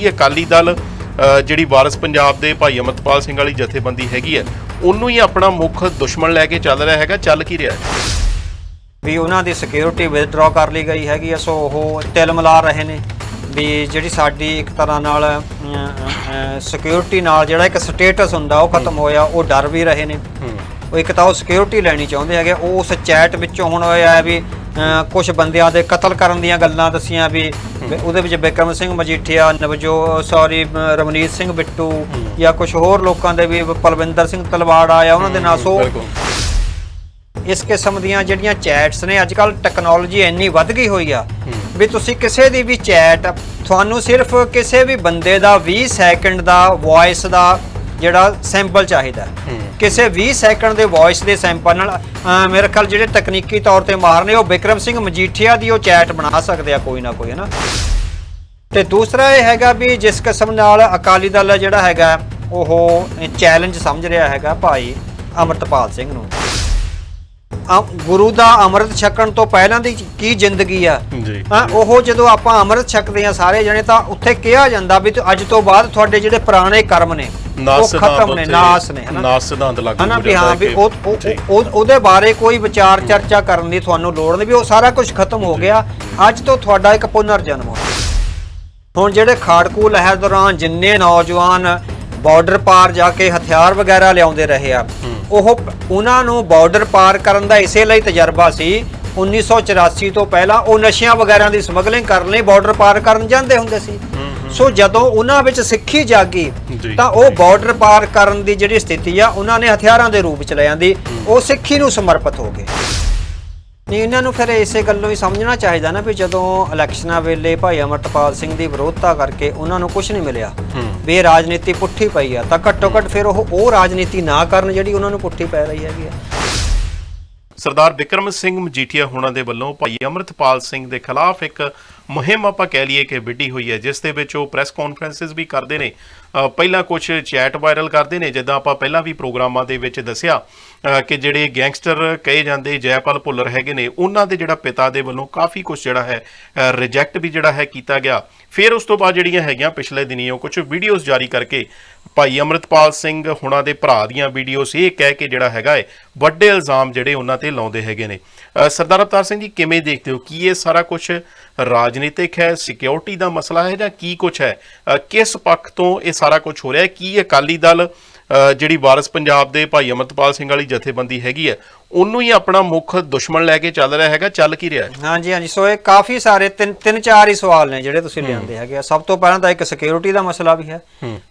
ਕੀ ਅਕਾਲੀ ਦਲ ਜਿਹੜੀ ਵਾਰਿਸ ਪੰਜਾਬ ਦੇ ਭਾਈ ਅਮਰਤਪਾਲ ਸਿੰਘ ਵਾਲੀ ਜਥੇਬੰਦੀ ਹੈਗੀ ਹੈ ਉਹਨੂੰ ਹੀ ਆਪਣਾ ਮੁੱਖ ਦੁਸ਼ਮਣ ਲੈ ਕੇ ਚੱਲ ਰਿਹਾ ਹੈਗਾ ਚੱਲ ਕੀ ਰਿਹਾ ਹੈ? ਵੀ ਉਹਨਾਂ ਦੀ ਸਿਕਿਉਰਿਟੀ ਵਿਦਡਰਾ ਕਰ ਲਈ ਗਈ ਹੈਗੀ ਆ ਸੋ ਉਹ ਤਿਲ ਮਿਲਾ ਰਹੇ ਨੇ ਵੀ ਜਿਹੜੀ ਸਾਡੀ ਇੱਕ ਤਰ੍ਹਾਂ ਨਾਲ ਸਿਕਿਉਰਿਟੀ ਨਾਲ ਜਿਹੜਾ ਇੱਕ ਸਟੇਟਸ ਹੁੰਦਾ ਉਹ ਖਤਮ ਹੋਇਆ ਉਹ ਡਰ ਵੀ ਰਹੇ ਨੇ। ਉਹ ਇੱਕ ਤਾਂ ਉਹ ਸਿਕਿਉਰਿਟੀ ਲੈਣੀ ਚਾਹੁੰਦੇ ਹੈਗੇ ਉਹ ਉਸ ਚੈਟ ਵਿੱਚੋਂ ਹੁਣ ਹੋਇਆ ਵੀ ਕੁਝ ਬੰਦਿਆਂ ਦੇ ਕਤਲ ਕਰਨ ਦੀਆਂ ਗੱਲਾਂ ਦੱਸੀਆਂ ਵੀ ਉਹਦੇ ਵਿੱਚ ਬਿਕਰਮ ਸਿੰਘ ਮਜੀਠੀਆ ਨਵਜੋ ਸੌਰੀ ਰਮਨੀਤ ਸਿੰਘ ਬਿੱਟੂ ਜਾਂ ਕੁਝ ਹੋਰ ਲੋਕਾਂ ਦੇ ਵੀ ਪਲਵਿੰਦਰ ਸਿੰਘ ਤਲਵਾੜ ਆਇਆ ਉਹਨਾਂ ਦੇ ਨਾਲ ਸੋ ਇਸ ਕਿਸਮ ਦੀਆਂ ਜਿਹੜੀਆਂ ਚੈਟਸ ਨੇ ਅੱਜ ਕੱਲ ਟੈਕਨੋਲੋਜੀ ਇੰਨੀ ਵੱਧ ਗਈ ਹੋਈ ਆ ਵੀ ਤੁਸੀਂ ਕਿਸੇ ਦੀ ਵੀ ਚੈਟ ਤੁਹਾਨੂੰ ਸਿਰਫ ਕਿਸੇ ਵੀ ਬੰਦੇ ਦਾ 20 ਸੈਕਿੰਡ ਦਾ ਵੌਇਸ ਦਾ ਜਿਹੜਾ ਸੈਂਪਲ ਚਾਹੀਦਾ। ਕਿਸੇ 20 ਸੈਕਿੰਡ ਦੇ ਵੌਇਸ ਦੇ ਸੈਂਪਲ ਨਾਲ ਮੇਰੇ ਖਿਆਲ ਜਿਹੜੇ ਤਕਨੀਕੀ ਤੌਰ ਤੇ ਮਾਹਰ ਨੇ ਉਹ ਬਿਕਰਮ ਸਿੰਘ ਮਜੀਠੀਆ ਦੀ ਉਹ ਚੈਟ ਬਣਾ ਸਕਦੇ ਆ ਕੋਈ ਨਾ ਕੋਈ ਹੈ ਨਾ ਤੇ ਦੂਸਰਾ ਇਹ ਹੈਗਾ ਵੀ ਜਿਸ ਕਿਸਮ ਨਾਲ ਅਕਾਲੀ ਦਲ ਜਿਹੜਾ ਹੈਗਾ ਉਹ ਚੈਲੰਜ ਸਮਝ ਰਿਹਾ ਹੈਗਾ ਭਾਈ ਅਮਰਤਪਾਲ ਸਿੰਘ ਨੂੰ। ਆ ਗੁਰੂ ਦਾ ਅੰਮ੍ਰਿਤ ਛਕਣ ਤੋਂ ਪਹਿਲਾਂ ਦੀ ਕੀ ਜ਼ਿੰਦਗੀ ਆ? ਹਾਂ ਉਹ ਜਦੋਂ ਆਪਾਂ ਅੰਮ੍ਰਿਤ ਛਕਦੇ ਆ ਸਾਰੇ ਜਣੇ ਤਾਂ ਉੱਥੇ ਕਿਹਾ ਜਾਂਦਾ ਵੀ ਅੱਜ ਤੋਂ ਬਾਅਦ ਤੁਹਾਡੇ ਜਿਹੜੇ ਪੁਰਾਣੇ ਕਰਮ ਨੇ ਨਾਸ ਖਤਮ ਨੇ ਨਾਸ ਨੇ ਹਨਾ? ਨਾਸ ਸਿਧਾਂਤ ਲਾਗੂ ਹਨਾ ਹੋ ਵੀ ਜਾਂਦਾ ਹਾਂ ਹੈ ਵੀ ਕਿ- ਉਹ ਉਹ- ਜੀ। ਉਹ- ਉਹਦੇ ਬਾਰੇ ਕੋਈ ਵਿਚਾਰ ਚਰਚਾ ਕਰਨ ਦੀ ਤੁਹਾਨੂੰ ਲੋੜ ਨਹੀਂ ਵੀ ਉਹ ਸਾਰਾ ਕੁਝ ਖਤਮ ਹੋ ਗਿਆ। ਅੱਜ ਤੋਂ ਤੁਹਾਡਾ ਇੱਕ ਪੁਨਰ ਜਨਮ ਹੋ ਹੁਣ ਜਿਹੜੇ ਖਾੜਕੂ ਲਹਿਰ ਦੌਰਾਨ ਜਿੰਨੇ ਨੌਜਵਾਨ ਬਾਰਡਰ ਪਾਰ ਜਾ ਕੇ ਹਥਿਆਰ ਵਗੈਰਾ ਲਿਆਉਂਦੇ ਰਹੇ ਆ ਉਹ ਉਹਨਾਂ ਨੂੰ ਬਾਰਡਰ ਪਾਰ ਕਰਨ ਦਾ ਇਸੇ ਲਈ ਤਜਰਬਾ ਸੀ 1984 ਤੋਂ ਪਹਿਲਾਂ ਉਹ ਨਸ਼ਿਆਂ ਵਗੈਰਾ ਦੀ ਸਮਗਲਿੰਗ ਕਰਨ ਲਈ ਬਾਰਡਰ ਪਾਰ ਕਰਨ ਜਾਂਦੇ ਹੁੰਦੇ ਸੀ। ਸੋ ਜਦੋਂ ਉਹਨਾਂ ਵਿੱਚ ਸਿੱਖੀ ਜਾਗੀ। ਤਾਂ ਉਹ ਬਾਰਡਰ ਪਾਰ ਕਰਨ ਦੀ ਜਿਹੜੀ ਸਥਿਤੀ ਆ ਉਹਨਾਂ ਨੇ ਹਥਿਆਰਾਂ ਦੇ ਰੂਪ ਚ ਲੈ ਆਂਦੀ। ਉਹ ਸਿੱਖੀ ਨੂੰ ਸਮਰਪਿਤ ਹੋ ਗਏ। ਨਹੀਂ ਇਹਨਾਂ ਨੂੰ ਫਿਰ ਇਸੇ ਗੱਲੋਂ ਹੀ ਸਮਝਣਾ ਚਾਹੀਦਾ ਨਾ ਵੀ ਜਦੋਂ ਇਲੈਕਸ਼ਨਾਂ ਵੇਲੇ ਭਾਈ ਅਮਰਤਪਾਲ ਸਿੰਘ ਦੀ ਵਿਰੋਧਤਾ ਕਰਕੇ ਉਹਨਾਂ ਨੂੰ ਕੁਝ ਨਹੀਂ ਮਿਲਿਆ ਵੀ ਰਾਜਨੀਤੀ ਪੁੱਠੀ ਪਈ ਆ ਤਾਂ ਘੱਟੋ ਘੱਟ ਫਿਰ ਉਹ ਉਹ ਰਾਜਨੀਤੀ ਨਾ ਕਰਨ ਜਿਹੜੀ ਉਹਨਾਂ ਨੂੰ ਪੁੱਠੀ ਪੈ ਰਹੀ ਹੈਗੀ ਆ। ਸਰਦਾਰ ਬਿਕਰਮ ਸਿੰਘ ਮਜੀਠੀਆ ਹੋਣਾ ਦੇ ਵੱਲੋਂ ਭਾਈ ਅਮਰਤਪਾਲ ਸਿੰਘ ਦੇ ਖਿਲਾਫ ਇੱਕ ਮੁਹਿੰਮ ਆਪਾਂ ਕਹਿ ਲਈਏ ਕਿ ਵਿੱਢੀ ਹੋਈ ਹੈ, ਜਿਸ ਦੇ ਵਿੱਚ ਉਹ ਪ੍ਰੈਸ ਕਾਨਫਰੰਸਿਸ ਵੀ ਕਰਦੇ ਨੇ। ਪਹਿਲਾਂ ਕੁਝ ਚੈਟ ਵਾਇਰਲ ਕਰਦੇ ਨੇ, ਜਿੱਦਾਂ ਆਪਾਂ ਪਹਿਲਾਂ ਵੀ ਪ੍ਰੋਗਰਾਮਾਂ ਦੇ ਵਿੱਚ ਦੱਸਿਆ ਕਿ ਜਿਹੜੇ ਗੈਂਗਸਟਰ ਕਹੇ ਜਾਂਦੇ, ਜੈਪਾਲ ਭੁੱਲਰ ਹੈਗੇ ਨੇ, ਉਹਨਾਂ ਦੇ ਜਿਹੜਾ ਪਿਤਾ ਦੇ ਵੱਲੋਂ ਕਾਫੀ ਕੁਝ ਜਿਹੜਾ ਹੈ ਰਿਜੈਕਟ ਵੀ ਜਿਹੜਾ ਹੈ ਕੀਤਾ ਗਿਆ। ਫਿਰ ਉਸ ਤੋਂ ਬਾਅਦ ਜਿਹੜੀਆਂ ਹੈਗੀਆਂ ਪਿਛਲੇ ਦਿਨੀ ਉਹ ਕੁਝ ਵੀਡੀਓਜ਼ ਜਾਰੀ ਕਰਕੇ ਭਾਈ ਅਮਰਤਪਾਲ ਸਿੰਘ ਹੁਣਾਂ ਦੇ ਭਰਾ ਦੀਆਂ ਵੀਡੀਓਜ਼ ਇਹ ਕਹਿ ਕੇ ਜਿਹੜਾ ਹੈਗਾ ਹੈ, ਵੱਡੇ ਇਲਜ਼ਾਮ ਜਿਹੜੇ ਉਹਨਾਂ ਤੇ ਲਾਉਂਦੇ ਹੈਗੇ ਨੇ। ਸਰਦਾਰ ਅਵਤਾਰ ਸਿੰਘ ਜੀ ਕਿਵੇਂ ਦੇਖਦੇ ਹੋ? ਕੀ ਇਹ ਸਾਰਾ ਕੁਝ ਰਾਜਨੀਤਿਕ ਹੈ ਸਿਕਿਉਰਿਟੀ ਦਾ ਮਸਲਾ ਹੈ ਜਾਂ ਕੀ ਕੁਝ ਹੈ? ਕਿਸ ਪੱਖ ਤੋਂ ਇਹ ਸਾਰਾ ਕੁਝ ਹੋ ਰਿਹਾ ਹੈ? ਕੀ ਅਕਾਲੀ ਦਲ ਜਿਹੜੀ ਵਾਰਿਸ ਪੰਜਾਬ ਦੇ ਭਾਈ ਅਮਰਤਪਾਲ ਸਿੰਘ ਵਾਲੀ ਜਥੇਬੰਦੀ ਹੈਗੀ ਹੈ ਉਹਨੂੰ ਹੀ ਆਪਣਾ ਮੁੱਖ ਦੁਸ਼ਮਣ ਲੈ ਕੇ ਚੱਲ ਰਿਹਾ ਹੈਗਾ ਚੱਲ ਕੀ ਰਿਹਾ ਹੈ? ਹਾਂਜੀ ਹਾਂਜੀ। ਸੋ ਇਹ ਕਾਫੀ ਸਾਰੇ ਤਿੰਨ ਤਿੰਨ ਚਾਰ ਹੀ ਸਵਾਲ ਨੇ ਜਿਹੜੇ ਤੁਸੀਂ ਲਿਆਂਦੇ ਹੈਗੇ ਆ। ਸਭ ਤੋਂ ਪਹਿਲਾਂ ਤਾਂ ਇੱਕ ਸਿਕਿਉਰਿਟੀ ਦਾ ਮਸਲਾ ਵੀ ਹੈ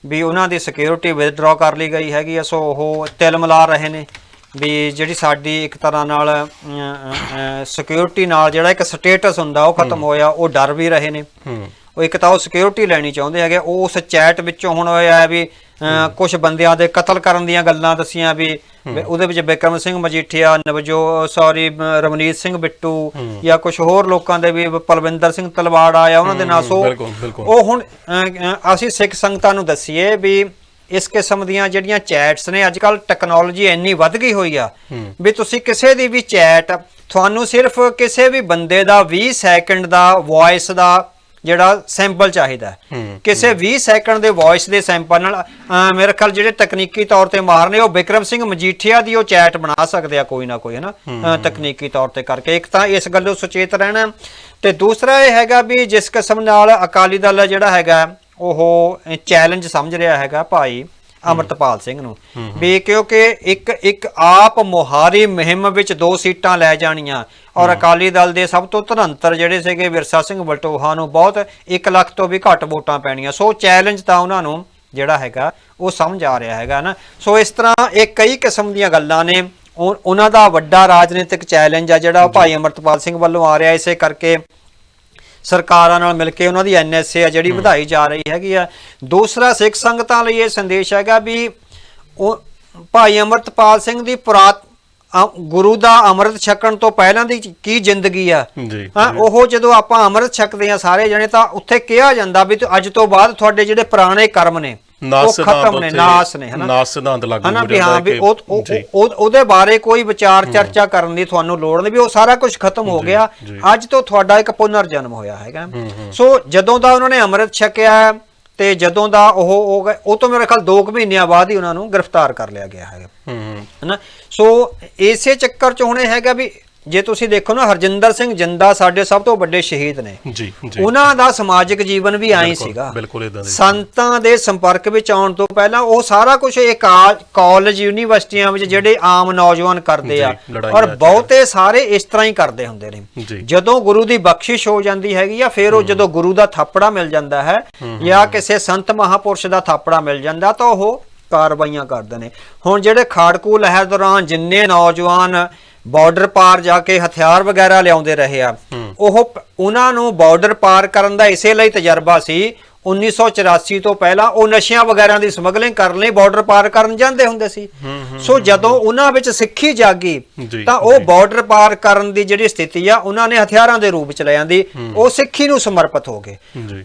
ਵੀ ਉਹਨਾਂ ਦੀ ਸਿਕਿਉਰਿਟੀ ਵਿਦਡਰਾ ਕਰ ਲਈ ਗਈ ਹੈਗੀ ਆ। ਸੋ ਉਹ ਤਿਲ ਮਿਲਾ ਰਹੇ ਨੇ। ਵੀ ਜਿਹੜੀ ਸਾਡੀ ਇੱਕ ਤਰ੍ਹਾਂ ਨਾਲ ਸਿਕਿਉਰਿਟੀ ਨਾਲ ਜਿਹੜਾ ਇੱਕ ਸਟੇਟਸ ਹੁੰਦਾ ਉਹ ਖਤਮ ਹੋਇਆ ਉਹ ਡਰ ਵੀ ਰਹੇ ਨੇ। ਉਹ ਇੱਕ ਤਾਂ ਉਹ ਸਿਕਿਉਰਿਟੀ ਲੈਣੀ ਚਾਹੁੰਦੇ ਹੈਗੇ ਉਹ ਉਸ ਚੈਟ ਵਿੱਚੋਂ ਹੁਣ ਹੋਇਆ ਵੀ ਕੁਝ ਬੰਦਿਆਂ ਦੇ ਕਤਲ ਕਰਨ ਦੀਆਂ ਗੱਲਾਂ ਦੱਸੀਆਂ ਵੀ ਉਹਦੇ ਵਿੱਚ ਬਿਕਰਮ ਸਿੰਘ ਮਜੀਠੀਆ ਨਵਜੋ ਸੌਰੀ ਰਮਨੀਤ ਸਿੰਘ ਬਿੱਟੂ ਜਾਂ ਕੁਝ ਹੋਰ ਲੋਕਾਂ ਦੇ ਵੀ ਪਲਵਿੰਦਰ ਸਿੰਘ ਤਲਵਾੜ ਆਇਆ ਉਹਨਾਂ ਦੇ ਨਾਲ ਸੋ। ਉਹ ਹੁਣ ਅਸੀਂ ਸਿੱਖ ਸੰਗਤਾਂ ਨੂੰ ਦੱਸੀਏ ਵੀ ਇਸ ਕਿਸਮ ਦੀਆਂ ਜਿਹੜੀਆਂ ਚੈਟਸ ਨੇ ਅੱਜ ਕੱਲ ਟੈਕਨੋਲੋਜੀ ਇੰਨੀ ਵੱਧ ਗਈ ਹੋਈ ਆ ਵੀ ਤੁਸੀਂ ਕਿਸੇ ਦੀ ਵੀ ਚੈਟ ਤੁਹਾਨੂੰ ਸਿਰਫ ਕਿਸੇ ਵੀ ਬੰਦੇ ਦਾ 20 ਸੈਕਿੰਡ ਦਾ ਵੌਇਸ ਦਾ ਜਿਹੜਾ ਸੈਂਪਲ ਚਾਹੀਦਾ। ਕਿਸੇ 20 ਸੈਕਿੰਡ ਦੇ ਵੌਇਸ ਦੇ ਸੈਂਪਲ ਨਾਲ ਮੇਰੇ ਖਿਆਲ ਜਿਹੜੇ ਤਕਨੀਕੀ ਤੌਰ ਤੇ ਮਾਹਰ ਨੇ ਉਹ ਬਿਕਰਮ ਸਿੰਘ ਮਜੀਠੀਆ ਦੀ ਉਹ ਚੈਟ ਬਣਾ ਸਕਦੇ ਆ ਕੋਈ ਨਾ ਕੋਈ ਹੈ ਨਾ ਅ, ਤਕਨੀਕੀ ਤੌਰ ਤੇ ਕਰਕੇ। ਇੱਕ ਤਾਂ ਇਸ ਗੱਲੋਂ ਸੁਚੇਤ ਰਹਿਣਾ। ਤੇ ਦੂਸਰਾ ਇਹ ਹੈਗਾ ਵੀ ਜਿਸ ਕਿਸਮ ਨਾਲ ਅਕਾਲੀ ਦਲ ਜਿਹੜਾ ਹੈਗਾ ਉਹ ਚੈਲੰਜ ਸਮਝ ਰਿਹਾ ਹੈਗਾ ਭਾਈ ਅਮਰਤਪਾਲ ਸਿੰਘ ਨੂੰ ਵੀ ਕਿਉਂਕਿ ਇੱਕ ਇੱਕ ਆਪ ਮੁਹਾਰੀ ਮੁਹਿੰਮ ਵਿੱਚ ਦੋ ਸੀਟਾਂ ਲੈ ਜਾਣੀਆਂ ਔਰ ਅਕਾਲੀ ਦਲ ਦੇ ਸਭ ਤੋਂ ਧਰੰਤਰ ਜਿਹੜੇ ਸੀਗੇ ਵਿਰਸਾ ਸਿੰਘ ਬਲਟੋਹਾ ਨੂੰ ਬਹੁਤ 1 ਲੱਖ ਤੋਂ ਵੀ ਘੱਟ ਵੋਟਾਂ ਪੈਣੀਆਂ। ਸੋ ਚੈਲੰਜ ਤਾਂ ਉਹਨਾਂ ਨੂੰ ਜਿਹੜਾ ਹੈਗਾ ਉਹ ਸਮਝ ਆ ਰਿਹਾ ਹੈਗਾ ਨਾ। ਸੋ ਇਸ ਤਰ੍ਹਾਂ ਇਹ ਕਈ ਕਿਸਮ ਦੀਆਂ ਗੱਲਾਂ ਨੇ। ਉਹ- ਉਹਨਾਂ ਦਾ ਵੱਡਾ ਰਾਜਨੀਤਿਕ ਚੈਲੰਜ ਆ ਜਿਹੜਾ ਭਾਈ ਅਮਰਤਪਾਲ ਸਿੰਘ ਵੱਲੋਂ ਆ ਰਿਹਾ। ਇਸੇ ਕਰਕੇ ਸਰਕਾਰਾਂ ਨਾਲ ਮਿਲ ਕੇ ਉਹਨਾਂ ਦੀ ਐਨਐਸਏ ਆ ਜਿਹੜੀ ਵਧਾਈ ਜਾ ਰਹੀ ਹੈਗੀ ਆ। ਦੂਸਰਾ ਸਿੱਖ ਸੰਗਤਾਂ ਲਈ ਇਹ ਸੰਦੇਸ਼ ਹੈਗਾ ਵੀ ਉਹ ਭਾਈ ਅਮਰਤਪਾਲ ਸਿੰਘ ਦੀ ਪੁਰਾਤ ਗੁਰੂ ਦਾ ਅੰਮ੍ਰਿਤ ਛਕਣ ਤੋਂ ਪਹਿਲਾਂ ਦੀ ਕੀ ਜ਼ਿੰਦਗੀ ਆ? ਹਾਂ ਉਹ ਜਦੋਂ ਆਪਾਂ ਅੰਮ੍ਰਿਤ ਛਕਦੇ ਆ ਸਾਰੇ ਜਣੇ ਤਾਂ ਉੱਥੇ ਕਿਹਾ ਜਾਂਦਾ ਵੀ ਅੱਜ ਤੋਂ ਬਾਅਦ ਤੁਹਾਡੇ ਜਿਹੜੇ ਪੁਰਾਣੇ ਕਰਮ ਨੇ ਨਾਸ ਖਤਮ ਨੇ ਨਾਸ ਨੇ ਹਨਾ? ਨਾਸ ਸਿਧਾਂਤ ਲਾਗੂ ਹੋ ਜਾਂਦਾ ਹਾਂ ਕਿ- ਉਹਦੇ ਬਾਰੇ ਕੋਈ ਵਿਚਾਰ ਚਰਚਾ ਕਰਨ ਦੀ ਤੁਹਾਨੂੰ ਲੋੜ ਨਹੀਂ ਵੀ ਉਹ ਸਾਰਾ ਕੁਝ ਖਤਮ ਹੋ ਗਿਆ। ਅੱਜ ਤੋਂ ਤੁਹਾਡਾ ਇੱਕ ਪੁਨਰ ਜਨਮ ਹੋਇਆ ਹੈਗਾ। ਸੋ ਜਦੋਂ ਦਾ ਉਹਨਾਂ ਨੇ ਅੰਮ੍ਰਿਤ ਛਕਿਆ ਹੈ, ਤੇ ਜਦੋਂ ਦਾ ਉਹ ਉਹ ਗਏ- ਉਹ ਤੋਂ ਮੇਰੇ ਖਿਆਲ 2 ਮਹੀਨਿਆਂ ਬਾਅਦ ਹੀ ਉਹਨਾਂ ਨੂੰ ਗ੍ਰਿਫਤਾਰ ਕਰ ਲਿਆ ਗਿਆ ਹੈਗਾ। ਹਨਾ? ਸੋ ਇਸੇ ਚੱਕਰ ਚ ਹੁਣ ਹੈਗਾ ਵੀ ਜੇ ਤੁਸੀਂ ਦੇਖੋ ਨਾ ਹਰਜਿੰਦਰ ਸਿੰਘ ਜਿੰਦਾ ਸਾਡੇ ਸਭ ਤੋਂ ਵੱਡੇ ਸ਼ਹੀਦ ਨੇ। ਜੀ ਜੀ। ਉਹਨਾਂ ਦਾ ਸਮਾਜਿਕ ਜੀਵਨ ਵੀ ਐਂ ਸੀਗਾ। ਬਿਲਕੁਲ ਏਦਾਂ ਦੇ। ਸੰਤਾਂ ਦੇ ਸੰਪਰਕ ਵਿੱਚ ਆਉਣ ਤੋਂ ਪਹਿਲਾਂ ਉਹ ਸਾਰਾ ਕੁਝ ਇਹ ਕਾਲਜ ਯੂਨੀਵਰਸਿਟੀਆਂ ਵਿੱਚ ਜਿਹੜੇ ਆਮ ਨੌਜਵਾਨ ਕਰਦੇ ਆ ਔਰ। ਬਹੁਤੇ ਸਾਰੇ ਇਸ ਤਰ੍ਹਾਂ ਹੀ ਕਰਦੇ ਹੁੰਦੇ ਨੇ। ਜਦੋਂ ਗੁਰੂ ਦੀ ਬਖਸ਼ਿਸ਼ ਹੋ ਜਾਂਦੀ ਹੈਗੀ ਆ ਫਿਰ ਉਹ ਜਦੋਂ ਗੁਰੂ ਦਾ ਥਾਪੜਾ ਮਿਲ ਜਾਂਦਾ ਹੈ ਜਾਂ ਕਿਸੇ ਸੰਤ ਮਹਾਪੁਰਸ਼ ਦਾ ਥਾਪੜਾ ਮਿਲ ਜਾਂਦਾ ਤਾਂ ਉਹ ਕਾਰਵਾਈਆਂ ਕਰਦੇ ਨੇ। ਹੁਣ ਜਿਹੜੇ ਖਾੜਕੂ ਲਹਿਰ ਦੌਰਾਨ ਜਿੰਨੇ ਨੌਜਵਾਨ ਬਾਰਡਰ ਪਾਰ ਜਾ ਕੇ ਹਥਿਆਰ ਵਗੈਰਾ ਲਿਆਉਂਦੇ ਰਹੇ ਆ। ਉਹ ਉਹਨਾਂ ਨੂੰ ਬਾਰਡਰ ਪਾਰ ਕਰਨ ਦਾ ਇਸੇ ਲਈ ਤਜਰਬਾ ਸੀ 1984 ਤੋਂ ਪਹਿਲਾਂ ਉਹ ਨਸ਼ਿਆਂ ਵਗੈਰਾ ਦੀ ਸਮਗਲਿੰਗ ਕਰਨ ਲਈ ਬਾਰਡਰ ਪਾਰ ਕਰਨ ਜਾਂਦੇ ਹੁੰਦੇ ਸੀ। ਸੋ ਜਦੋਂ ਉਹਨਾਂ ਵਿੱਚ ਸਿੱਖੀ ਜਾਗੀ ਤਾਂ ਉਹ ਬਾਰਡਰ ਪਾਰ ਕਰਨ ਦੀ ਜਿਹੜੀ ਸਥਿਤੀ ਆ ਉਹਨਾਂ ਨੇ ਹਥਿਆਰਾਂ ਦੇ ਰੂਪ ਚ ਲੈ ਆਂਦੀ। ਉਹ ਸਿੱਖੀ ਨੂੰ ਸਮਰਪਿਤ ਹੋ ਗਏ।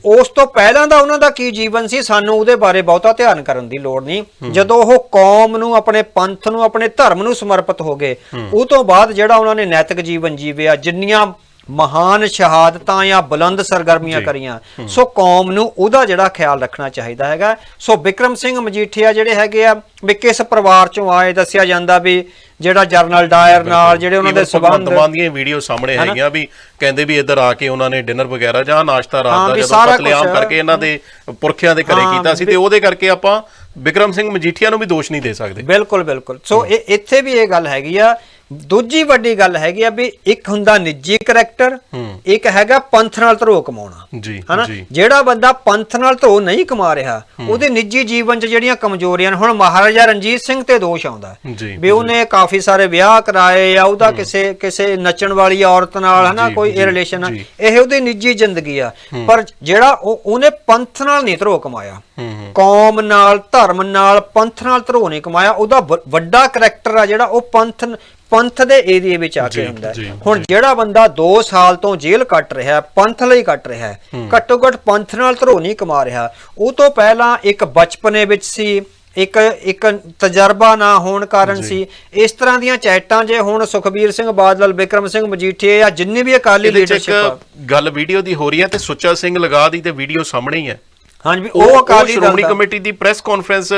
ਉਸ ਤੋਂ ਪਹਿਲਾਂ ਦਾ ਉਹਨਾਂ ਦਾ ਕੀ ਜੀਵਨ ਸੀ ਸਾਨੂੰ ਉਹਦੇ ਬਾਰੇ ਬਹੁਤਾ ਧਿਆਨ ਕਰਨ ਦੀ ਲੋੜ ਨਹੀਂ। ਜਦੋਂ ਉਹ ਕੌਮ ਨੂੰ ਆਪਣੇ ਪੰਥ ਨੂੰ ਆਪਣੇ ਧਰਮ ਨੂੰ ਸਮਰਪਿਤ ਹੋ ਗਏ ਉਹ ਤੋਂ ਬਾਅਦ ਜਿਹੜਾ ਉਹਨਾਂ ਨੇ ਨੈਤਿਕ ਜੀਵਨ ਜੀਵਿਆ ਜਿੰਨੀਆਂ ਮਹਾਨ ਸ਼ਹਾਦਤਾਂ ਜਾਂ ਬੁਲੰਦ ਸਰਗਰਮੀਆਂ। ਕਰੀਆਂ। ਸੋ ਕੌਮ ਨੂੰ ਉਹਦਾ ਜਿਹੜਾ ਖਿਆਲ ਰੱਖਣਾ ਚਾਹੀਦਾ ਹੈਗਾ। ਸੋ ਵਿਕਰਮ ਸਿੰਘ ਮਜੀਠੀਆ ਜਿਹੜੇ ਹੈਗੇ ਆ ਵੀ ਕਿਸ ਪਰਿਵਾਰ ਚੋਂ ਆਏ ਦੱਸਿਆ ਜਾਂਦਾ ਵੀ ਜਿਹੜਾ ਜਰਨਲ ਡਾਇਰ ਨਾਲ ਜਿਹੜੇ ਉਹਨਾਂ ਦੇ ਸਬੰਧ ਦੀਆਂ ਵੀਡੀਓ ਸਾਹਮਣੇ ਹੈਗੀਆਂ ਵੀ ਕਹਿੰਦੇ ਵੀ ਇੱਧਰ ਆ ਕੇ ਉਹਨਾਂ ਨੇ ਡਿਨਰ ਵਗੈਰਾ ਜਾਂ ਨਾਸ਼ਤਾ ਰਾਤ ਦਾ ਜਦੋਂ ਕੁਛ, ਕਰਕੇ ਇਹਨਾਂ ਦੇ ਪੁਰਖਿਆਂ ਦੇ ਘਰੇ ਕੀਤਾ ਸੀ ਤੇ ਉਹਦੇ ਕਰਕੇ ਆਪਾਂ ਵਿਕਰਮ ਸਿੰਘ ਮਜੀਠੀਆ ਨੂੰ ਵੀ ਦੋਸ਼ ਨਹੀਂ ਦੇ ਸਕਦੇ। ਬਿਲਕੁਲ ਬਿਲਕੁਲ। ਸੋ ਇਹ ਇੱਥੇ ਵੀ ਇਹ ਗੱਲ ਹੈਗੀ ਆ ਦੂਜੀ ਵੱਡੀ ਗੱਲ ਹੈਗੀ ਆ ਵੀ ਇੱਕ ਹੁੰਦਾ ਨਿੱਜੀ ਕਰੈਕਟਰ ਇੱਕ ਹੈਗਾ ਪੰਥ ਨਾਲ ਧਰੋ ਕਮਾਉਣਾ। ਜੀ ਹਨਾ? ਜਿਹੜਾ ਬੰਦਾ ਪੰਥ ਨਾਲ ਧਰੋ ਨਹੀਂ ਕਮਾ ਰਿਹਾ ਉਹਦੇ ਨਿੱਜੀ ਜੀਵਨ 'ਚ ਜਿਹੜੀਆਂ ਕਮਜ਼ੋਰੀਆਂ ਹੁਣ ਮਹਾਰਾਜਾ ਰਣਜੀਤ ਸਿੰਘ ਤੇ ਦੋਸ਼ ਆਉਂਦਾ ਵੀ ਉਹਨੇ ਕਾਫੀ ਸਾਰੇ ਵਿਆਹ ਕਰਾਏ ਜਾਂ ਉਹਦਾ ਕਿਸੇ ਕਿਸੇ ਨੱਚਣ ਵਾਲੀ ਔਰਤ ਨਾਲ ਹਨਾ ਕੋਈ ਇਹ ਰਿਲੇਸ਼ਨ। ਇਹ ਉਹਦੀ ਨਿੱਜੀ ਜ਼ਿੰਦਗੀ ਆ। ਪਰ ਜਿਹੜਾ ਉਹ ਉਹਨੇ ਪੰਥ ਨਾਲ ਨਹੀਂ ਧਰੋ ਕਮਾਇਆ। ਕੌਮ ਨਾਲ ਧਰਮ ਨਾਲ ਪੰਥ ਨਾਲ ਧਰੋ ਨਹੀਂ ਕਮਾਇਆ। ਉਹਦਾ ਵੱਡਾ ਕਰੈਕਟਰ ਆ ਜਿਹੜਾ ਉਹ ਪੰਥ ਪੰਥ ਦੇ ਏਰੀਏ ਵਿੱਚ ਆ ਕੇ ਹੁੰਦਾ ਹੁਣ ਜਿਹੜਾ ਬੰਦਾ 2 ਸਾਲ ਤੋਂ ਜੇਲ੍ਹ ਕੱਟ ਰਿਹਾ ਪੰਥ ਲਈ ਕੱਟ ਰਿਹਾ ਘੱਟੋ ਘੱਟ ਪੰਥ ਨਾਲ ਧਰੋ ਨਹੀਂ ਕਮਾ ਰਿਹਾ। ਉਹ ਤੋਂ ਪਹਿਲਾਂ ਇੱਕ ਬਚਪਨੇ ਵਿੱਚ ਸੀ ਇੱਕ ਇੱਕ ਤਜਰਬਾ ਨਾ ਹੋਣ ਕਾਰਨ ਸੀ। ਇਸ ਤਰ੍ਹਾਂ ਦੀਆਂ ਚੈਟਾਂ ਜੇ ਹੁਣ ਸੁਖਬੀਰ ਸਿੰਘ ਬਾਦਲ ਵਿਕਰਮ ਸਿੰਘ ਮਜੀਠੀਆ ਜਾਂ ਜਿੰਨੇ ਵੀ ਅਕਾਲੀ ਲੀਡਰਸ਼ਿਪ ਗੱਲ ਵੀਡੀਓ ਦੀ ਹੋ ਰਹੀ ਹੈ ਤੇ ਸੁੱਚਾ ਸਿੰਘ ਲਗਾ ਦੀ ਤੇ ਵੀਡੀਓ ਸਾਹਮਣੇ ਹੀ ਹੈ। ਹਾਂਜੀ ਉਹ ਅਕਾਲੀ ਦਲ ਸ਼੍ਰੋਮਣੀ ਕਮੇਟੀ ਦੀ ਪ੍ਰੈਸ ਕਾਨਫਰੰਸ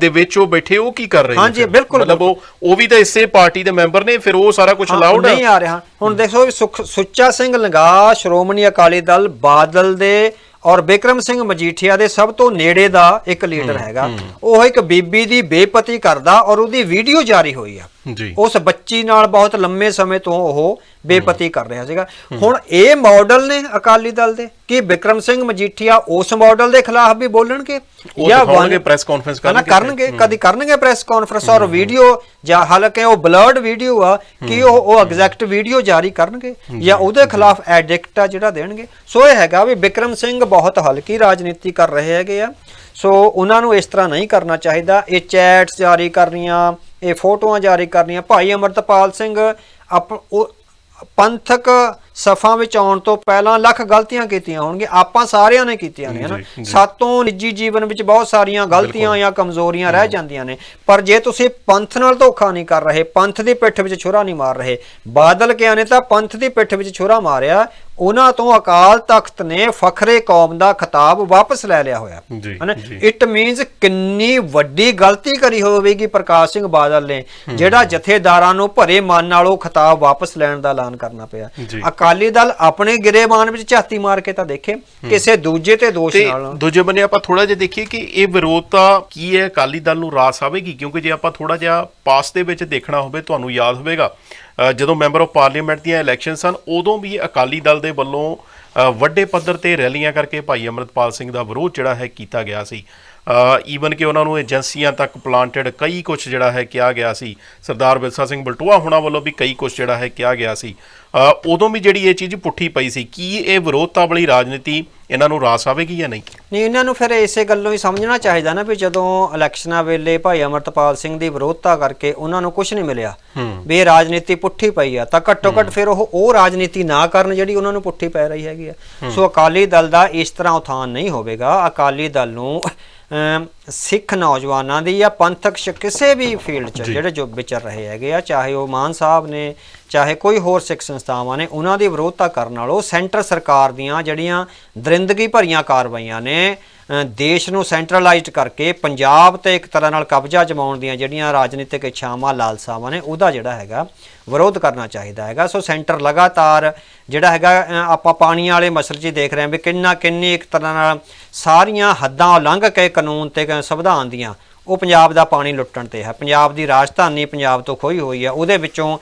ਦੇ ਵਿੱਚ ਉਹ ਬੈਠੇ ਉਹ ਕੀ ਕਰ ਰਹੇ ਨੇ ਹਾਂਜੀ? ਬਿਲਕੁਲ, ਮਤਲਬ ਉਹ ਉਹ ਵੀ ਤਾਂ ਇਸੇ ਪਾਰਟੀ ਦੇ ਮੈਂਬਰ ਨੇ ਫਿਰ ਉਹ ਸਾਰਾ ਕੁਝ ਅਲਾਉਡ ਨਹੀਂ ਆ ਰਿਹਾ। ਹੁਣ ਦੇਖੋ ਸੁੱਚਾ ਸਿੰਘ ਲੰਗਾ ਸ਼੍ਰੋਮਣੀ ਅਕਾਲੀ ਦਲ ਬਾਦਲ ਦੇ ਔਰ ਬਿਕਰਮ ਸਿੰਘ ਮਜੀਠੀਆ ਦੇ ਸਭ ਤੋਂ ਨੇੜੇ ਦਾ ਇੱਕ ਲੀਡਰ ਹੈਗਾ। ਉਹ ਇੱਕ ਬੀਬੀ ਦੀ ਬੇਪਤੀ ਕਰਦਾ ਔਰ ਉਹਦੀ ਵੀਡੀਓ ਜਾਰੀ ਹੋਈ ਆ। ਜੀ। ਉਸ ਬੱਚੀ ਨਾਲ ਬਹੁਤ ਲੰਮੇ ਸਮੇਂ ਤੋਂ ਉਹ ਬੇਪਤੀ ਕਰ ਰਿਹਾ ਸੀਗਾ। ਹੁਣ ਇਹ ਮਾਡਲ ਨੇ ਅਕਾਲੀ ਦਲ ਦੇ ਕਿ ਬਿਕਰਮ ਸਿੰਘ ਮਜੀਠੀਆ ਉਸ ਮਾਡਲ ਦੇ ਖਿਲਾਫ ਵੀ ਬੋਲਣਗੇ? ਜਾਂ ਵਨ- ਪ੍ਰੈਸ ਕਾਨਫਰੰਸ ਕਰਨਗੇ ਕਰਨਗੇ ਕਦੀ ਕਰਨਗੇ ਪ੍ਰੈਸ ਕਾਨਫਰੰਸ ਔਰ ਵੀਡੀਓ ਜਾਂ ਹਾਲਾਂਕਿ ਉਹ ਬਲਰਡ ਵੀਡੀਓ ਆ ਕਿ ਉਹ ਉਹ ਐਗਜ਼ੈਕਟ ਵੀਡੀਓ ਜਾਰੀ ਕਰਨਗੇ ਜਾਂ ਉਹਦੇ ਖਿਲਾਫ ਐਡਿਕਟ ਆ ਜਿਹੜਾ ਦੇਣਗੇ? ਸੋ ਇਹ ਹੈਗਾ ਵੀ ਵਿਕਰਮ ਸਿੰਘ ਬਹੁਤ ਹਲਕੀ ਰਾਜਨੀਤੀ ਕਰ ਰਹੇ ਹੈਗੇ ਆ। ਸੋ ਉਹਨਾਂ ਨੂੰ ਇਸ ਤਰ੍ਹਾਂ ਨਹੀਂ ਕਰਨਾ ਚਾਹੀਦਾ। ਇਹ ਚੈਟਸ ਜਾਰੀ ਕਰਨੀਆਂ ਇਹ ਫੋਟੋਆਂ ਜਾਰੀ ਕਰਨੀਆਂ। ਭਾਈ ਅਮਰਤਪਾਲ ਸਿੰਘ ਆਪ ਪੰਥਕ ਸਫਾ ਵਿੱਚ ਆਉਣ ਤੋਂ ਪਹਿਲਾਂ ਲੱਖ ਗਲਤੀਆਂ ਕੀਤੀਆਂ ਹੋਣਗੀਆਂ। ਆਪਾਂ ਸਾਰਿਆਂ ਨੇ ਕੀਤੀਆਂ ਨੇ ਹਨਾ। ਸਾਤੋਂ ਨਿੱਜੀ ਜੀਵਨ ਵਿੱਚ ਬਹੁਤ ਸਾਰੀਆਂ ਗਲਤੀਆਂ ਜਾਂ ਕਮਜ਼ੋਰੀਆਂ ਰਹਿ ਜਾਂਦੀਆਂ ਨੇ। ਪਰ ਜੇ ਤੁਸੀਂ ਪੰਥ ਨਾਲ ਧੋਖਾ ਨਹੀਂ ਕਰ ਰਹੇ ਪੰਥ ਦੀ ਪਿੱਠ ਵਿੱਚ ਛੁਰਾ ਨਹੀਂ ਮਾਰ ਰਹੇ ਬਾਦਲ ਕਿਆ ਨੇ ਤਾਂ ਪੰਥ ਦੀ ਪਿੱਠ ਵਿੱਚ ਛੁਰਾ ਮਾਰਿਆ ਉਹਨਾਂ ਤੋਂ ਅਕਾਲ ਤਖਤ ਨੇ ਫਖਰੇ ਕੌਮ ਦਾ ਖਿਤਾਬ ਵਾਪਸ ਲੈ ਲਿਆ ਹੋਇਆ। ਹਨਾ। ਇਟ ਮੀਨਸ ਕਿੰਨੀ ਵੱਡੀ ਗਲਤੀ ਕਰੀ ਹੋਵੇਗੀ ਪ੍ਰਕਾਸ਼ ਸਿੰਘ ਬਾਦਲ ਨੇ ਜਿਹੜਾ ਜਥੇਦਾਰਾਂ ਨੂੰ ਭਰੇ ਮਨ ਨਾਲ ਉਹ ਖਿਤਾਬ ਵਾਪਸ ਲੈਣ ਦਾ ਐਲਾਨ ਕਰਨਾ ਪਿਆ। ਅਕਾਲੀ ਦਲ ਆਪਣੇ ਗਿਰੇਬਾਨ ਵਿੱਚ ਝਾਤੀ ਮਾਰ ਕੇ ਤਾਂ ਦੇਖੇ ਕਿਸੇ ਦੂਜੇ ਤੇ ਦੋਸ਼ ਨਾਲ। ਦੂਜੇ ਬੰਨੇ ਆਪਾਂ ਥੋੜਾ ਜਿਹਾ ਦੇਖੀਏ ਕਿ ਇਹ ਵਿਰੋਧਤਾ ਕੀ ਹੈ ਅਕਾਲੀ ਦਲ ਨੂੰ ਰਾਸ ਆਵੇਗੀ? ਕਿਉਂਕਿ ਜੇ ਆਪਾਂ ਥੋੜਾ ਜਿਹਾ ਪਾਸ ਦੇ ਵਿੱਚ ਦੇਖਣਾ ਹੋਵੇ ਤੁਹਾਨੂੰ ਯਾਦ ਹੋਵੇਗਾ ਜਦੋਂ ਮੈਂਬਰ ਆਫ ਪਾਰਲੀਮੈਂਟ ਦੀਆਂ ਇਲੈਕਸ਼ਨ ਸਨ ਉਦੋਂ ਵੀ ਅਕਾਲੀ ਦਲ ਦੇ ਵੱਲੋਂ ਵੱਡੇ ਪੱਧਰ ਤੇ ਰੈਲੀਆਂ ਕਰਕੇ ਭਾਈ ਅਮਰਤਪਾਲ ਸਿੰਘ ਦਾ ਵਿਰੋਧ ਜਿਹੜਾ ਹੈ ਕੀਤਾ ਗਿਆ ਸੀ। ਈਵਨ ਕਿ ਉਹਨਾਂ ਨੂੰ ਏਜੰਸੀਆਂ ਤੱਕ ਪਲਾਂਟਡ ਕਈ ਕੁਝ ਜਿਹੜਾ ਹੈ ਕਿਹਾ ਗਿਆ ਸੀ। ਸਰਦਾਰ ਵਿਰਸਾ ਸਿੰਘ ਬਲਟੋਆ ਹੋਣਾ ਵੱਲੋਂ ਵੀ ਕਈ ਕੁਝ ਜਿਹੜਾ ਹੈ ਕਿਹਾ ਗਿਆ ਸੀ। ਉਦੋਂ ਵੀ ਜਿਹੜੀ ਇਹ ਚੀਜ਼ ਪੁੱਠੀ ਪਈ ਸੀ ਕੀ ਇਹ ਵਿਰੋਧਤਾ ਵਾਲੀ ਰਾਜਨੀਤੀ ਇਹਨਾਂ ਨੂੰ ਰਾਸ ਆਵੇਗੀ ਜਾਂ ਨਹੀਂ? ਨਹੀਂ ਇਹਨਾਂ ਨੂੰ ਫਿਰ ਇਸੇ ਗੱਲੋਂ ਹੀ ਸਮਝਣਾ ਚਾਹੀਦਾ ਨਾ ਵੀ ਜਦੋਂ ਇਲੈਕਸ਼ਨਾਂ ਵੇਲੇ ਭਾਈ ਅਮਰਤਪਾਲ ਸਿੰਘ ਦੀ ਵਿਰੋਧਤਾ ਕਰਕੇ ਉਹਨਾਂ ਨੂੰ ਕੁਝ ਨਹੀਂ ਮਿਲਿਆ ਵੀ ਰਾਜਨੀਤੀ ਪੁੱਠੀ ਪਈ ਆ ਤਾਂ ਘੱਟੋ ਘੱਟ ਫਿਰ ਉਹ ਉਹ ਰਾਜਨੀਤੀ ਨਾ ਕਰਨ ਜਿਹੜੀ ਉਹਨਾਂ ਨੂੰ ਪੁੱਠੀ ਪੈ ਰਹੀ ਹੈਗੀ ਆ। ਸੋ ਅਕਾਲੀ ਦਲ ਦਾ ਇਸ ਤਰ੍ਹਾਂ ਉਥਾਨ ਨਹੀਂ ਹੋਵੇਗਾ। ਅਕਾਲੀ ਦਲ ਨੂੰ ਸਿੱਖ ਨੌਜਵਾਨਾਂ ਦੀ ਜਾਂ ਪੰਥਕ ਸ਼- ਕਿਸੇ ਵੀ ਫੀਲਡ 'ਚ ਜਿਹੜੇ ਜੋ ਵਿਚਰ ਰਹੇ ਹੈਗੇ ਆ ਚਾਹੇ ਉਹ ਮਾਨ ਸਾਹਿਬ ਨੇ ਚਾਹੇ ਕੋਈ ਹੋਰ ਸਿੱਖ ਸੰਸਥਾਵਾਂ ਨੇ ਉਹਨਾਂ ਦੀ ਵਿਰੋਧਤਾ ਕਰਨ ਨਾਲੋਂ ਸੈਂਟਰ ਸਰਕਾਰ ਦੀਆਂ ਜਿਹੜੀਆਂ ਦਰਿੰਦਗੀ ਭਰੀਆਂ ਕਾਰਵਾਈਆਂ ਨੇ ਦੇਸ਼ ਨੂੰ ਸੈਂਟਰਲਾਈਜ਼ਡ ਕਰਕੇ ਪੰਜਾਬ ਤੇ ਇੱਕ ਤਰ੍ਹਾਂ ਨਾਲ ਕਬਜ਼ਾ ਜਮਾਉਣ ਦੀਆਂ ਜਿਹੜੀਆਂ ਰਾਜਨੀਤਿਕ ਇੱਛਾਵਾਂ ਲਾਲਸਾਵਾਂ ਨੇ ਉਹਦਾ ਜਿਹੜਾ ਹੈਗਾ ਵਿਰੋਧ ਕਰਨਾ ਚਾਹੀਦਾ ਹੈਗਾ। ਸੋ ਸੈਂਟਰ ਲਗਾਤਾਰ ਜਿਹੜਾ ਹੈਗਾ ਆਪਾਂ ਪਾਣੀ ਵਾਲੇ ਮਸਲੇ 'ਚ ਦੇਖ ਰਹੇ ਹਾਂ ਵੀ ਕਿੰਨਾ ਕਿੰਨੀ ਇੱਕ ਤਰ੍ਹਾਂ ਨਾਲ ਸਾਰੀਆਂ ਹੱਦਾਂ ਲੰਘ ਕੇ ਕਾਨੂੰਨ ਤੇ ਸੰਵਿਧਾਨ ਦੀਆਂ ਉਹ ਪੰਜਾਬ ਦਾ ਪਾਣੀ ਲੁੱਟਣ ਤੇ ਹੈ। ਪੰਜਾਬ ਦੀ ਰਾਜਧਾਨੀ ਪੰਜਾਬ ਤੋਂ ਖੋਈ ਹੋਈ ਹੈ। ਉਹਦੇ ਵਿੱਚੋਂ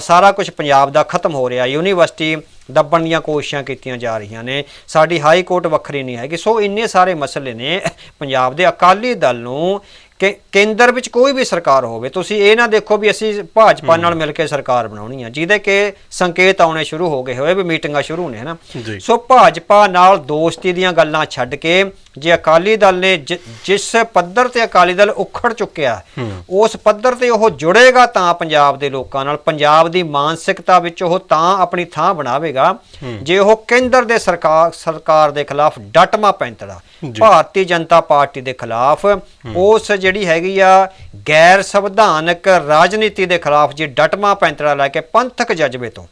ਸਾਰਾ ਕੁਝ ਪੰਜਾਬ ਦਾ ਖਤਮ ਹੋ ਰਿਹਾ। ਯੂਨੀਵਰਸਿਟੀ ਦੱਬਣ ਦੀਆਂ ਕੋਸ਼ਿਸ਼ਾਂ ਕੀਤੀਆਂ ਜਾ ਰਹੀਆਂ ਨੇ। ਸਾਡੀ ਹਾਈ ਕੋਰਟ ਵੱਖਰੀ ਨਹੀਂ ਹੈਗੀ। ਸੋ ਇੰਨੇ ਸਾਰੇ ਮਸਲੇ ਨੇ ਪੰਜਾਬ ਦੇ ਅਕਾਲੀ ਦਲ ਨੂੰ ਕਿ ਕੇਂਦਰ ਵਿੱਚ ਕੋਈ ਵੀ ਸਰਕਾਰ ਹੋਵੇ ਤੁਸੀਂ ਇਹ ਨਾ ਦੇਖੋ ਵੀ ਅਸੀਂ ਭਾਜਪਾ ਨਾਲ ਮਿਲ ਕੇ ਸਰਕਾਰ ਬਣਾਉਣੀ ਆ ਜਿਹਦੇ ਕਿ ਸੰਕੇਤ ਆਉਣੇ ਸ਼ੁਰੂ ਹੋ ਗਏ ਹੋਏ ਵੀ ਮੀਟਿੰਗਾਂ ਸ਼ੁਰੂ ਨੇ ਹਨਾ। ਸੋ ਭਾਜਪਾ ਨਾਲ ਦੋਸਤੀ ਦੀਆਂ ਗੱਲਾਂ ਛੱਡ ਕੇ ਜੇ ਅਕਾਲੀ ਦਲ ਨੇ ਜਿਸ ਪੱਧਰ ਤੇ ਅਕਾਲੀ ਦਲ ਉਖੜ ਚੁੱਕਿਆ ਉਸ ਪੱਧਰ ਤੇ ਉਹ ਜੁੜੇਗਾ ਤਾਂ ਪੰਜਾਬ ਦੇ ਲੋਕਾਂ ਨਾਲ ਪੰਜਾਬ ਦੀ ਮਾਨਸਿਕਤਾ ਵਿੱਚ ਉਹ ਤਾਂ ਆਪਣੀ ਥਾਂ ਬਣਾਵੇਗਾ। ਜੇ ਉਹ ਕੇਂਦਰ ਦੇ ਸਰਕਾਰ ਸਰਕਾਰ ਦੇ ਖਿਲਾਫ ਡਟਮਾ ਪੈਂਤੜਾ। ਭਾਰਤੀ ਜਨਤਾ ਪਾਰਟੀ ਦੇ ਖਿਲਾਫ ਉਸ ਜਿਹੜੀ ਹੈਗੀ ਆ ਗੈਰ ਸੰਵਿਧਾਨਕ ਰਾਜਨੀਤੀ ਦੇ ਖਿਲਾਫ ਜੇ ਡਟਮਾ ਪੈਂਤੜਾ ਲੈ ਕੇ ਪੰਥਕ ਜਜ਼ਬੇ ਤੋਂ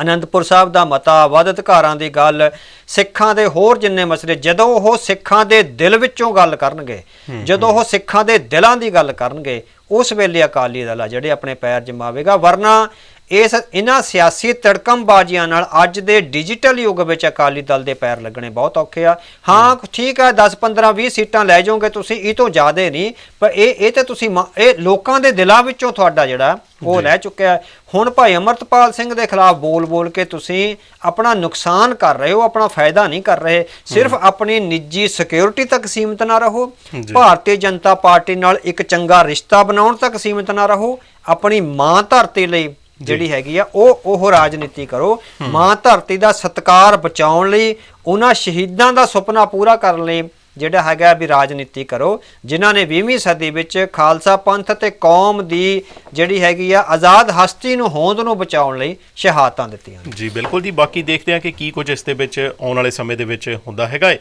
ਅਨੰਦਪੁਰ ਸਾਹਿਬ ਦਾ ਮਤਾ ਵੱਧ ਅਧਿਕਾਰਾਂ ਦੀ ਗੱਲ ਸਿੱਖਾਂ ਦੇ ਹੋਰ ਜਿੰਨੇ ਮਸਲੇ ਜਦੋਂ ਉਹ ਸਿੱਖਾਂ ਦੇ ਦਿਲ ਵਿੱਚੋਂ ਗੱਲ ਕਰਨਗੇ ਜਦੋਂ ਉਹ ਸਿੱਖਾਂ ਦੇ ਦਿਲਾਂ ਦੀ ਗੱਲ ਕਰਨਗੇ ਉਸ ਵੇਲੇ ਅਕਾਲੀ ਦਲ ਆ ਜਿਹੜੇ ਆਪਣੇ ਪੈਰ ਜਮਾਵੇਗਾ ਵਰਨਾ ਇਸ ਇਹਨਾਂ ਸਿਆਸੀ ਤੜਕਮਬਾਜ਼ੀਆਂ ਨਾਲ ਅੱਜ ਦੇ ਡਿਜੀਟਲ ਯੁੱਗ ਵਿੱਚ ਅਕਾਲੀ ਦਲ ਦੇ ਪੈਰ ਲੱਗਣੇ ਬਹੁਤ ਔਖੇ ਆ। ਹਾਂ ਠੀਕ ਆ 10 15 20 ਸੀਟਾਂ ਲੈ ਜਾਓਗੇ ਤੁਸੀਂ ਇਹ ਤੋਂ ਜ਼ਿਆਦਾ ਨਹੀਂ ਪਰ ਇਹ ਇਹ ਤੇ ਤੁਸੀਂ ਇਹ ਲੋਕਾਂ ਦੇ ਦਿਲਾਂ ਵਿੱਚੋਂ ਤੁਹਾਡਾ ਜਿਹੜਾ ਉਹ ਲੈ ਚੁੱਕਿਆ। ਹੁਣ ਭਾਈ ਅਮਰਤਪਾਲ ਸਿੰਘ ਦੇ ਖਿਲਾਫ ਬੋਲ-ਬੋਲ ਕੇ ਤੁਸੀਂ ਆਪਣਾ ਨੁਕਸਾਨ ਕਰ ਰਹੇ ਹੋ ਆਪਣਾ ਫਾਇਦਾ ਨਹੀਂ ਕਰ ਰਹੇ। ਸਿਰਫ ਆਪਣੀ ਨਿੱਜੀ ਸਿਕਿਉਰਿਟੀ ਤੱਕ ਸੀਮਿਤ ਨਾ ਰਹੋ। ਭਾਰਤੀ ਜਨਤਾ ਪਾਰਟੀ ਨਾਲ ਇੱਕ ਚੰਗਾ ਰਿਸ਼ਤਾ ਬਣਾਉਣ ਤੱਕ ਸੀਮਿਤ ਨਾ ਰਹੋ। ਆਪਣੀ ਮਾਂ ਧਰਤੀ ਲਈ ਜਿਹੜੀ ਹੈਗੀ ਆ ਉਹ ਉਹ ਰਾਜਨੀਤੀ ਕਰੋ। ਮਾਂ ਧਰਤੀ ਦਾ ਸਤਕਾਰ ਬਚਾਉਣ ਲਈ ਉਹਨਾਂ ਸ਼ਹੀਦਾਂ ਦਾ ਸੁਪਨਾ ਪੂਰਾ ਕਰਨ ਲਈ ਜਿਹੜਾ ਹੈਗਾ ਵੀ ਰਾਜਨੀਤੀ ਕਰੋ ਜਿਨ੍ਹਾਂ ਨੇ 20ਵੀਂ ਸਦੀ ਵਿੱਚ ਖਾਲਸਾ ਪੰਥ ਤੇ ਕੌਮ ਦੀ ਜਿਹੜੀ ਹੈਗੀ ਆ ਆਜ਼ਾਦ ਹਸਤੀ ਨੂੰ ਹੋਂਦ ਨੂੰ ਬਚਾਉਣ ਲਈ ਸ਼ਹਾਦਤਾਂ ਦਿੱਤੀਆਂ ਜੀ ਬਿਲਕੁਲ ਜੀ। ਬਾਕੀ ਦੇਖਦੇ ਹਾਂ ਕਿ ਕੀ ਕੁਝ ਇਸ ਦੇ ਵਿੱਚ ਆਉਣ ਵਾਲੇ ਸਮੇਂ ਦੇ ਵਿੱਚ ਹੁੰਦਾ ਹੈਗਾ ਏ।